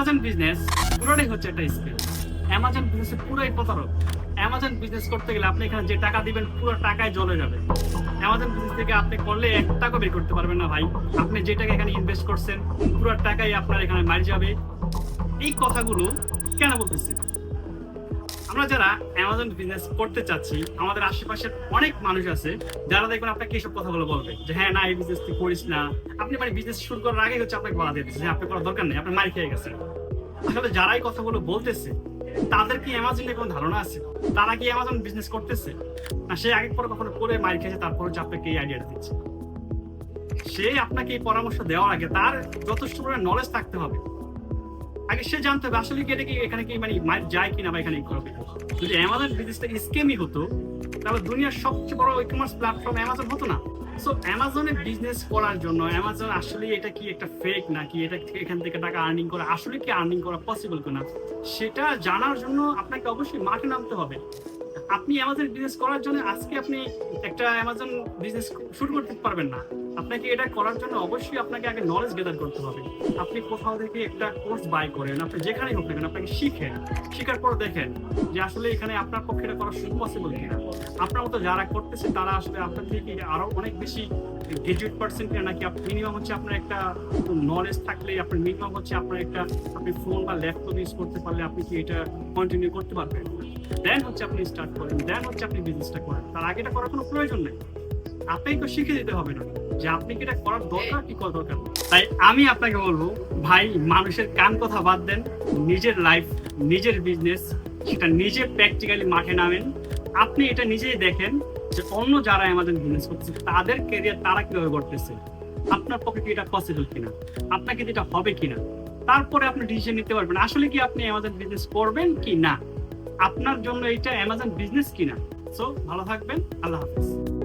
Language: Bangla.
অ্যামাজন বিজনেস পুরোটাই হচ্ছে একটা স্কিল অ্যামাজন বিজনেসে পুরোই প্রতারক। অ্যামাজন বিজনেস করতে গেলে আপনি এখানে যে টাকা দিবেন, পুরো টাকায় জলে যাবে। অ্যামাজন বিজনেস থেকে আপনি করলে এক টাকা বের করতে পারবেন না ভাই। আপনি যে টাকা এখানে ইনভেস্ট করছেন, পুরো টাকাই আপনার এখানে মারি যাবে। এই কথাগুলো কেন বলতেছি? আমরা যারা অ্যামাজন বিজনেস করতে চাচ্ছি, আমাদের আশেপাশের অনেক মানুষ আছে, যারা দেখবেন আপনাকে এইসব কথাগুলো বলবে যে হ্যাঁ না, এই বিজনেস তুই করিস না। আপনি মানে বিজনেস শুরু করার আগে হচ্ছে আপনাকে বলা দিয়ে দিচ্ছে আপনি করার দরকার নেই আপনি মারি খেয়ে গেছেন আসলে যারা এই কথাগুলো বলতেছে, তাদের কি অ্যামাজনের কোনো ধারণা আছে? তারা কি অ্যামাজন বিজনেস করতেছে? না, সে আগে পরে কখনো করে মারি খেয়েছে তারপর হচ্ছে আপনাকে এই আইডিয়াটা দিচ্ছে। সে আপনাকে এই পরামর্শ দেওয়ার আগে তার যথেষ্ট পরিমাণ নলেজ থাকতে হবে। আগে সে জানতে হবে আসলে কি, এটা কি, এখানে কি মানে মাইর যায় কিনা বা এখানে করবে যদি অ্যামাজন বিজনেসটা স্কেমই হতো, তাহলে দুনিয়ার সবচেয়ে বড় ই কমার্স প্ল্যাটফর্ম অ্যামাজন হতো না। সো অ্যামাজনে বিজনেস করার জন্য অ্যামাজন আসলে এটা কি একটা ফেক নাকি এটা এখান থেকে টাকা আর্নিং করা? আসলে কি আর্নিং করা পসিবল কিনা? সেটা জানার জন্য আপনাকে অবশ্যই মাঠে নামতে হবে। আপনি অ্যামাজন বিজনেস করার জন্য আজকে আপনি একটা অ্যামাজন বিজনেস শুরু করতে পারবেন না। আপনাকে এটা করার জন্য অবশ্যই আপনাকে আগে নলেজ গেদার করতে হবে। আপনি কোথাও থেকে একটা কোর্স বাই করেন, আপনি যেখানেই হোক আপনাকে শিখেন। শিখার পর দেখেন যে আসলে এখানে আপনার পক্ষে এটা করা পসিবল কিনা। আপনার মতো যারা করতেছে, তারা আসলে আপনার থেকে আরও অনেক বেশি গ্রাজুয়েট পার্সেন্ট নাকি মিনিমাম হচ্ছে আপনার একটা নলেজ থাকলে আপনার মিনিমাম হচ্ছে আপনার একটা আপনি ফোন বা ল্যাপটপ ইউজ করতে পারলে আপনি কি এটা কন্টিনিউ করতে পারবেন? দেন হচ্ছে আপনি স্টার্ট করেন দেন হচ্ছে আপনি বিজনেসটা করেন। তার আগে এটা করার কোনো প্রয়োজন নেই। আপনাকে তো শিখে দিতে হবে না। যে আপনি কি এটা করার দরকার কি করা দরকার তাই আমি আপনাকে বলব, ভাই, মানুষের কান কথা বাদ দেন, নিজের লাইফ নিজের বিজনেস সেটা নিজে প্র্যাকটিক্যালি মাঠে নামেন। আপনি এটা নিজেই দেখেন যে অন্য যারা আমাদের বিজনেস করতেছে, তাদের কেরিয়ার তারা কীভাবে করতেছে আপনার পক্ষে কি এটা পসিবল কিনা? আপনাকে এটা হবে কিনা? তারপরে আপনি ডিসিশন নিতে পারবেন। আসলে কি আপনি অ্যামাজন বিজনেস করবেন কি না? আপনার জন্য এটা অ্যামাজন বিজনেস কিনা? সো ভালো থাকবেন। আল্লাহ হাফিজ।